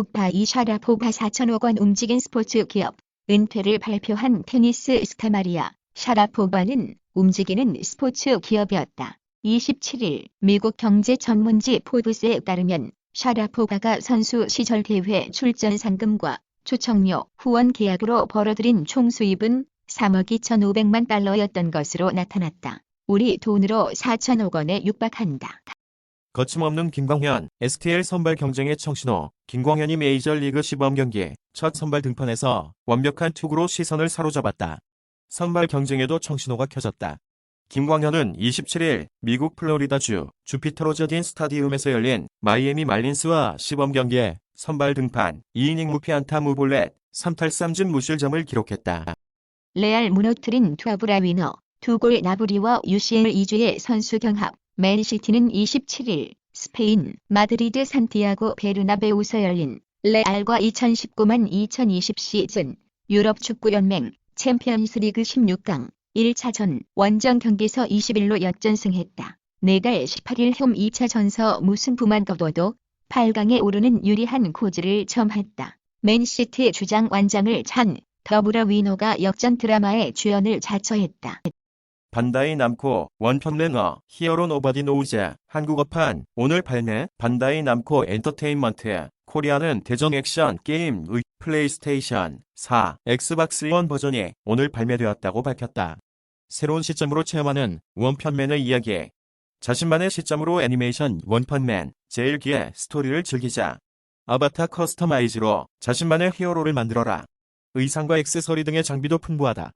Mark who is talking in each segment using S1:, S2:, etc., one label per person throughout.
S1: 국바이 샤라포바 4천억 원 움직인 스포츠 기업 은퇴를 발표한 테니스 스타 마리아 샤라포바는 움직이는 스포츠 기업이었다. 27일 미국 경제 전문지 포브스에 따르면 샤라포바가 선수 시절 대회 출전 상금과 초청료, 후원 계약으로 벌어들인 총 수입은 3억 2,500만 달러였던 것으로 나타났다. 우리 돈으로 4천억 원에 육박한다.
S2: 거침없는 김광현, STL 선발 경쟁의 청신호, 김광현이 메이저리그 시범 경기 첫 선발 등판에서 완벽한 투구로 시선을 사로잡았다. 선발 경쟁에도 청신호가 켜졌다. 김광현은 27일 미국 플로리다주 주피터 로저딘 스타디움에서 열린 마이애미 말린스와 시범 경기에 선발 등판 2이닝 무피 안타 무볼넷 3탈3진 무실점을 기록했다.
S1: 레알 무너뜨린 투아브라 위너, 두 골 나브리와 UCL 2주의 선수 경합, 맨시티는 27일 스페인 마드리드 산티아고 베르나베우서 열린 레알과 2019만 2020 시즌 유럽 축구연맹 챔피언스리그 16강 1차전 원정 경기에서 21로 역전승했다. 내갈 18일 홈 2차전서 무승부만 거둬도 8강에 오르는 유리한 코즈를 점했다. 맨시티 주장 완장을 찬 더브라 위너가 역전 드라마의 주연을 자처했다.
S2: 반다이 남코 원편맨어 히어로 노바디 노우즈 한국어판 오늘 발매 반다이 남코 엔터테인먼트 코리아는 대전 액션 게임 의 플레이스테이션 4 엑스박스 원 버전이 오늘 발매되었다고 밝혔다. 새로운 시점으로 체험하는 원편맨의 이야기 자신만의 시점으로 애니메이션 원펀맨 제1기의 스토리를 즐기자 아바타 커스터마이즈로 자신만의 히어로를 만들어라 의상과 액세서리 등의 장비도 풍부하다.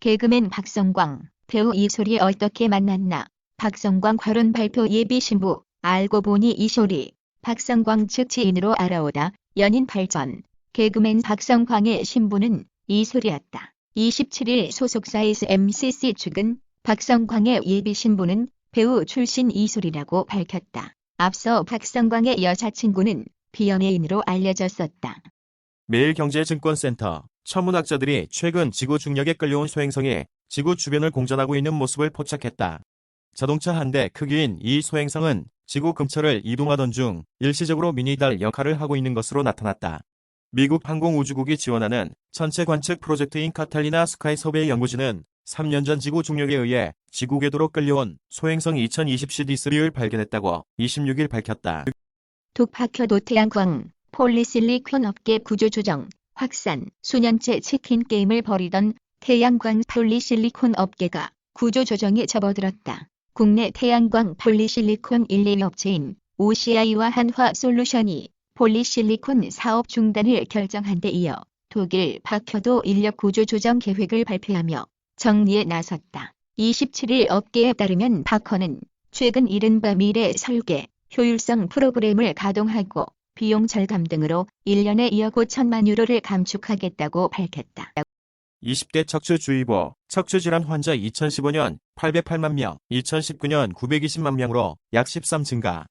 S1: 개그맨 박성광, 배우 이소리 어떻게 만났나? 박성광 결혼 발표 예비 신부, 알고 보니 이소리, 박성광 측 지인으로 알아오다, 연인 발전. 개그맨 박성광의 신부는 이소리였다. 27일 소속사에서 MCC 측은 박성광의 예비 신부는 배우 출신 이소리라고 밝혔다. 앞서 박성광의 여자친구는 비연예인으로 알려졌었다.
S2: 매일경제증권센터 천문학자들이 최근 지구 중력에 끌려온 소행성이 지구 주변을 공전하고 있는 모습을 포착했다. 자동차 한 대 크기인 이 소행성은 지구 근처를 이동하던 중 일시적으로 미니달 역할을 하고 있는 것으로 나타났다. 미국 항공우주국이 지원하는 천체 관측 프로젝트인 카탈리나 스카이 서베이 연구진은 3년 전 지구 중력에 의해 지구 궤도로 끌려온 소행성 2020 CD3를 발견했다고 26일 밝혔다.
S1: 독파켜도 태양광, 폴리실리콘 업계 구조조정, 확산, 수년째 치킨 게임을 벌이던 태양광 폴리실리콘 업계가 구조조정에 접어들었다. 국내 태양광 폴리실리콘 1, 2 업체인 OCI와 한화 솔루션이 폴리실리콘 사업 중단을 결정한 데 이어 독일 파켜도 인력 구조 조정 계획을 발표하며 정리에 나섰다. 27일 업계에 따르면 파커는 최근 이른바 미래 설계, 효율성 프로그램을 가동하고 비용 절감 등으로 1년에 2억 5천만 유로를 감축하겠다고 밝혔다.
S2: 20대 척추주의보, 척추질환 환자 2015년 808만 명, 2019년 920만 명으로 약 13 증가.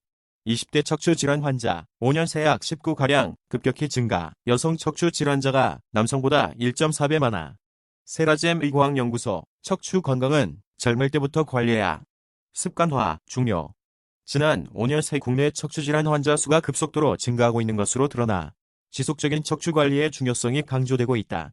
S2: 20대 척추질환 환자 5년 새 약 19가량 급격히 증가. 여성 척추질환자가 남성보다 1.4배 많아. 세라젬 의과학연구소 척추 건강은 젊을 때부터 관리해야. 습관화 중요. 지난 5년 새 국내 척추질환 환자 수가 급속도로 증가하고 있는 것으로 드러나 지속적인 척추 관리의 중요성이 강조되고 있다.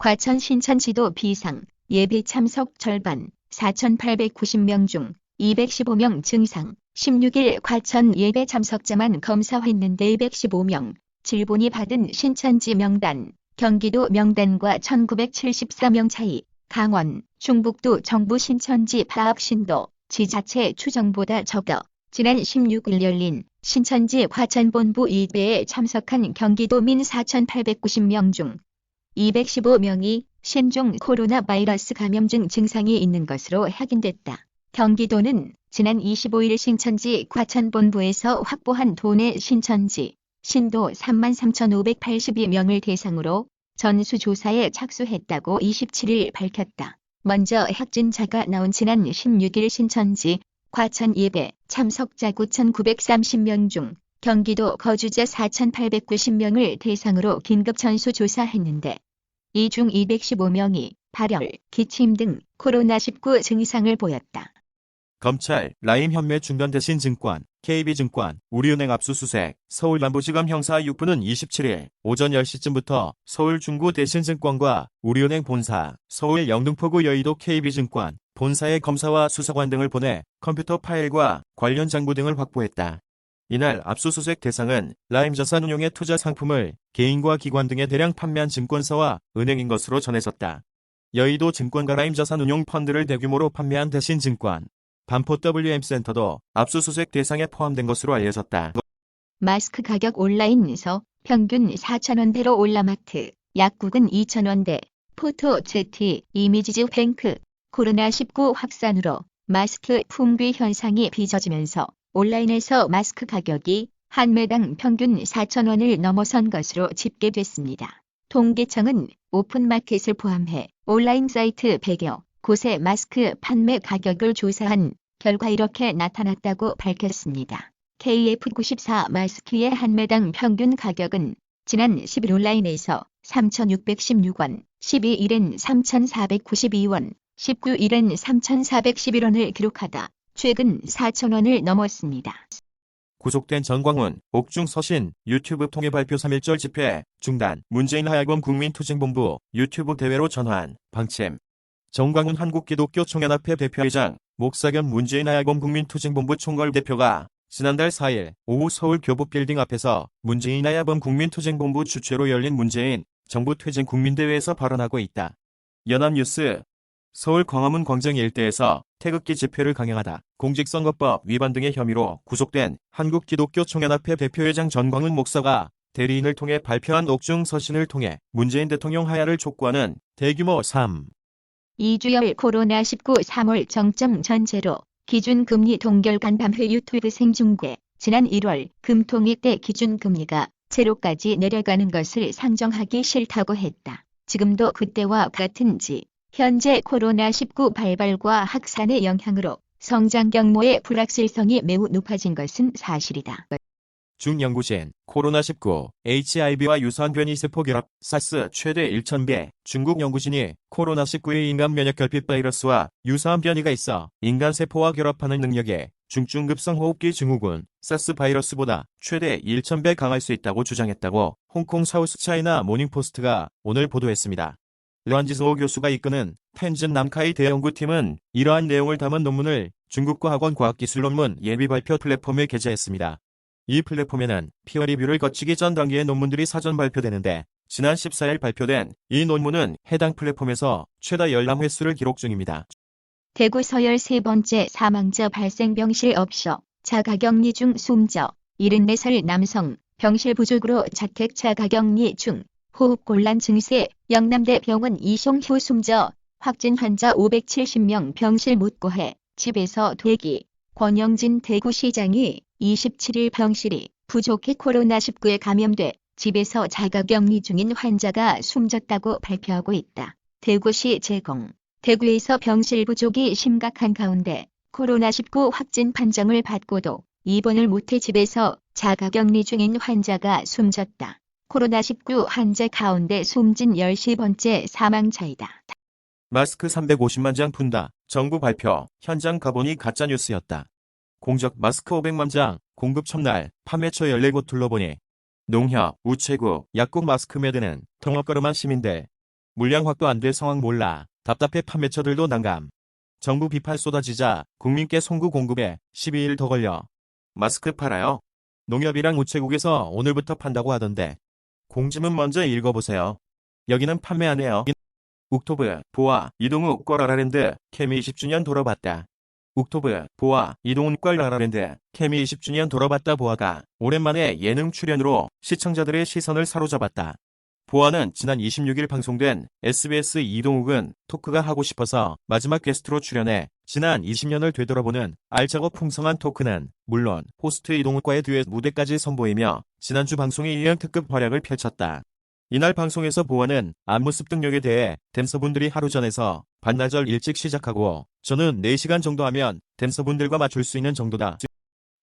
S1: 과천 신천지도 비상, 예배 참석 절반, 4,890명 중 215명 증상, 16일 과천 예배 참석자만 검사했는데 215명, 질본이 받은 신천지 명단, 경기도 명단과 1974명 차이, 강원, 충북도 정부 신천지 파악 신도, 지자체 추정보다 적어. 지난 16일 열린 신천지 과천본부 예배에 참석한 경기도민 4,890명 중 215명이 신종 코로나 바이러스 감염증 증상이 있는 것으로 확인됐다. 경기도는 지난 25일 신천지 과천본부에서 확보한 도내 신천지 신도 33,582명을 대상으로 전수조사에 착수했다고 27일 밝혔다. 먼저 확진자가 나온 지난 16일 신천지 과천 예배 참석자 9,930명 중 경기도 거주자 4,890명을 대상으로 긴급 전수 조사했는데 이 중 215명이 발열, 기침 등 코로나19 증상을 보였다.
S2: 검찰 라임 현매 중단 대신 증권 KB증권, 우리은행 압수수색, 서울남부지검 형사 6부는 27일 오전 10시쯤부터 서울 중구 대신증권과 우리은행 본사, 서울 영등포구 여의도 KB증권, 본사의 검사와 수사관 등을 보내 컴퓨터 파일과 관련 장부 등을 확보했다. 이날 압수수색 대상은 라임자산 운용의 투자 상품을 개인과 기관 등에 대량 판매한 증권사와 은행인 것으로 전해졌다. 여의도 증권가 라임자산 운용 펀드를 대규모로 판매한 대신증권, 반포 WM센터도 압수수색 대상에 포함된 것으로 알려졌다.
S1: 마스크 가격 온라인에서 평균 4,000원대로 올라마트, 약국은 2,000원대, 포토 제티, 이미지즈 뱅크, 코로나19 확산으로 마스크 품귀 현상이 빚어지면서 온라인에서 마스크 가격이 한 매당 평균 4,000원을 넘어선 것으로 집계됐습니다. 통계청은 오픈마켓을 포함해 온라인 사이트 100여 곳의 마스크 판매 가격을 조사한 결과 이렇게 나타났다고 밝혔습니다. KF94 마스크의 한 매당 평균 가격은 지난 10일 온라인에서 3,616원, 12일엔 3,492원, 19일엔 3,411원을 기록하다 최근 4,000원을 넘었습니다.
S2: 구속된 전광훈, 옥중 서신, 유튜브 통해 발표 3.1절 집회, 중단, 문재인 하야범 국민투쟁본부, 유튜브 대회로 전환, 방침. 정광훈 한국기독교총연합회 대표회장, 목사 겸 문재인 하야범 국민투쟁본부 총괄 대표가 지난달 4일 오후 서울 교보빌딩 앞에서 문재인 하야범 국민투쟁본부 주최로 열린 문재인 정부 퇴진 국민대회에서 발언하고 있다. 연합뉴스 서울 광화문 광장 일대에서 태극기 집회를 강행하다 공직선거법 위반 등의 혐의로 구속된 한국기독교총연합회 대표회장 전광훈 목사가 대리인을 통해 발표한 옥중 서신을 통해 문재인 대통령 하야를 촉구하는 대규모 3.
S1: 이주열 코로나19 3월 정점 전제로 기준금리 동결 간담회 유튜브 생중계 지난 1월 금통위 때 기준금리가 제로까지 내려가는 것을 상정하기 싫다고 했다. 지금도 그때와 같은지 현재 코로나19 발발과 확산의 영향으로 성장 경모의 불확실성이 매우 높아진 것은 사실이다.
S2: 중연구진 코로나19 HIV와 유사한 변이 세포 결합 사스 최대 1,000배 중국 연구진이 코로나19의 인간 면역 결핍 바이러스와 유사한 변이가 있어 인간 세포와 결합하는 능력에 중증급성 호흡기 증후군 사스 바이러스보다 최대 1,000배 강할 수 있다고 주장했다고 홍콩 사우스 차이나 모닝포스트가 오늘 보도했습니다. 런지소 교수가 이끄는 텐진 남카이 대연구팀은 이러한 내용을 담은 논문을 중국과 학원 과학기술 논문 예비 발표 플랫폼에 게재했습니다. 이 플랫폼에는 피어 리뷰를 거치기 전 단계의 논문들이 사전 발표되는데 지난 14일 발표된 이 논문은 해당 플랫폼에서 최다 열람 횟수를 기록 중입니다.
S1: 대구 서열 세 번째 사망자 발생 병실 업소 자가격리 중 숨져 74살 남성 병실 부족으로 자택 자가격리 중 호흡곤란 증세 영남대 병원 이송휴 숨져 확진 환자 570명 병실 묻고해 집에서 대기 권영진 대구시장이 27일 병실이 부족해 코로나19에 감염돼 집에서 자가격리 중인 환자가 숨졌다고 발표하고 있다. 대구시 제공 대구에서 병실 부족이 심각한 가운데 코로나19 확진 판정을 받고도 입원을 못해 집에서 자가격리 중인 환자가 숨졌다. 코로나19 환자 가운데 숨진 10번째 사망자이다.
S2: 마스크 350만 장 푼다. 정부 발표. 현장 가보니 가짜뉴스였다. 공적 마스크 500만 장 공급 첫날 판매처 14곳 둘러보니 농협, 우체국, 약국 마스크 매드는 통업거름한 시민들. 물량 확보 안될 상황 몰라. 답답해 판매처들도 난감. 정부 비판 쏟아지자 국민께 송구 공급에 12일 더 걸려. 마스크 팔아요. 농협이랑 우체국에서 오늘부터 판다고 하던데. 공지문 먼저 읽어보세요. 여기는 판매 안 해요. 욱토브, 보아, 이동욱 꼴 라라랜드, 케미 20주년 돌아봤다. 욱토브, 보아, 이동욱 꼴 라라랜드, 케미 20주년 돌아봤다 보아가 오랜만에 예능 출연으로 시청자들의 시선을 사로잡았다. 보아는 지난 26일 방송된 SBS 이동욱은 토크가 하고 싶어서 마지막 게스트로 출연해 지난 20년을 되돌아보는 알차고 풍성한 토크는 물론 호스트 이동욱과의 듀엣 무대까지 선보이며 지난주 방송에 이은 특급 활약을 펼쳤다. 이날 방송에서 보아는 안무습 등력에 대해 댄서분들이 하루 전에서 반나절 일찍 시작하고 저는 4시간 정도 하면 댄서분들과 맞출 수 있는 정도다.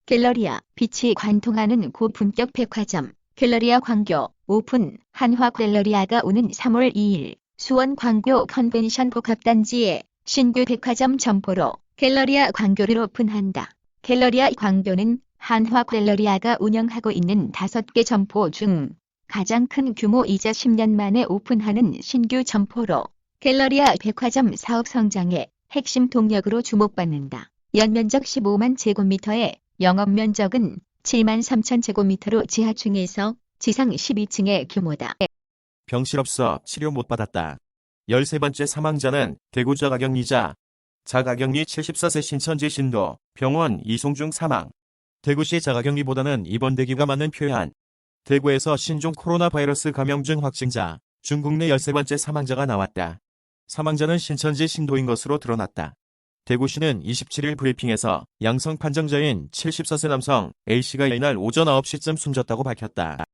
S1: 갤러리아 빛이 관통하는 고품격 백화점 갤러리아 광교 오픈 한화 갤러리아가 오는 3월 2일 수원 광교 컨벤션 복합단지에 신규 백화점 점포로 갤러리아 광교를 오픈한다. 갤러리아 광교는 한화 갤러리아가 운영하고 있는 5개 점포 중 가장 큰 규모이자 10년 만에 오픈하는 신규 점포로 갤러리아 백화점 사업 성장의 핵심 동력으로 주목받는다. 연면적 15만 제곱미터에 영업 면적은 7만 3천 제곱미터로 지하층에서 지상 12층의 규모다.
S2: 병실없어 치료 못 받았다. 13번째 사망자는 대구 자가격리자. 자가격리 74세 신천지 신도 병원 이송중 사망. 대구시 자가격리보다는 입원대기가 많은 표현. 대구에서 신종 코로나 바이러스 감염증 확진자, 중국 내 13번째 사망자가 나왔다. 사망자는 신천지 신도인 것으로 드러났다. 대구시는 27일 브리핑에서 양성 판정자인 74세 남성 A씨가 이날 오전 9시쯤 숨졌다고 밝혔다.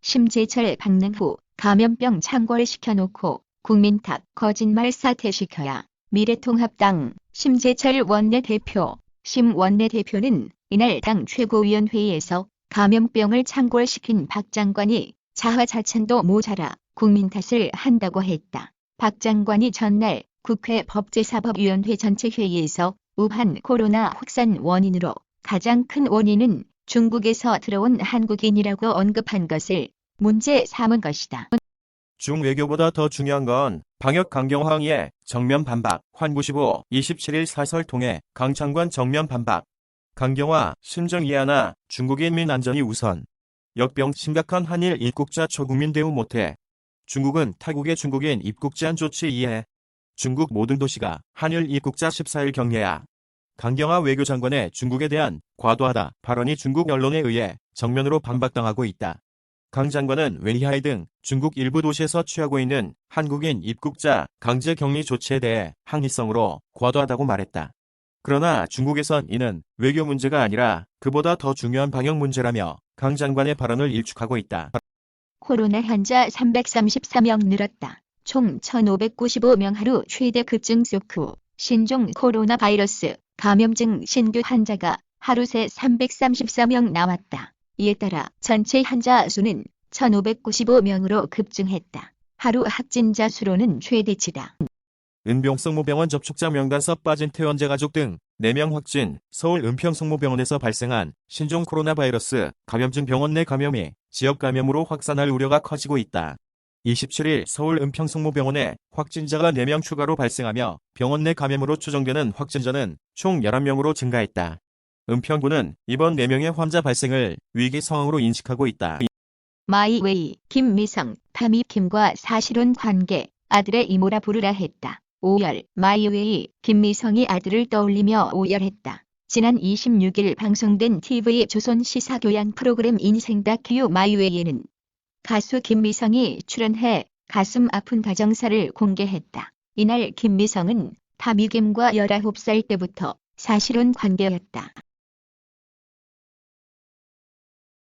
S1: 심재철 박능 후 감염병 창궐 시켜놓고 국민 탓 거짓말 사퇴시켜야 미래통합당 심재철 원내대표 심 원내대표는 이날 당 최고위원회의에서 감염병을 창궐시킨 박 장관이 자화자찬도 모자라 국민 탓을 한다고 했다. 박 장관이 전날 국회 법제사법위원회 전체 회의에서 우한 코로나 확산 원인으로 가장 큰 원인은 중국에서 들어온 한국인이라고 언급한 것을 문제 삼은 것이다.
S2: 중 외교보다 더 중요한 건 방역 강경황의에 정면 반박. 환95 27일 사설 통해 강 장관 정면 반박. 강경화 심정 이하나 중국인민 안전이 우선. 역병 심각한 한일 입국자 초국민 대우 못해. 중국은 타국의 중국인 입국 제한 조치 이해. 중국 모든 도시가 한일 입국자 14일 격리야. 강경화 외교장관의 중국에 대한 과도하다 발언이 중국 언론에 의해 정면으로 반박당하고 있다. 강 장관은 웨이하이 등 중국 일부 도시에서 취하고 있는 한국인 입국자 강제 격리 조치에 대해 항의성으로 과도하다고 말했다. 그러나 중국에선 이는 외교 문제가 아니라 그보다 더 중요한 방역 문제라며 강 장관의 발언을 일축하고 있다.
S1: 코로나 환자 334명 늘었다. 총 1,595명 하루 최대 급증 소크 신종 코로나 바이러스 감염증 신규 환자가 하루 새 334명 나왔다. 이에 따라 전체 환자 수는 1,595명으로 급증했다. 하루 확진자 수로는 최대치다.
S2: 은병성모병원 접촉자 명단서 빠진 퇴원자 가족 등 4명 확진, 서울 은평성모병원에서 발생한 신종 코로나 바이러스 감염증 병원 내 감염이 지역 감염으로 확산할 우려가 커지고 있다. 27일 서울 은평성모병원에 확진자가 4명 추가로 발생하며 병원 내 감염으로 추정되는 확진자는 총 11명으로 증가했다. 은평구는 이번 4명의 환자 발생을 위기 상황으로 인식하고 있다.
S1: 마이웨이 김미성 타미킴과 사실혼 관계 아들의 이모라 부르라 했다. 5열 마이웨이 김미성이 아들을 떠올리며 오열했다. 지난 26일 방송된 TV 조선 시사 교양 프로그램 인생 다큐 마이웨이에는 가수 김미성이 출연해 가슴 아픈 가정사를 공개했다. 이날 김미성은 타미김과 19살 때부터 사실혼 관계였다.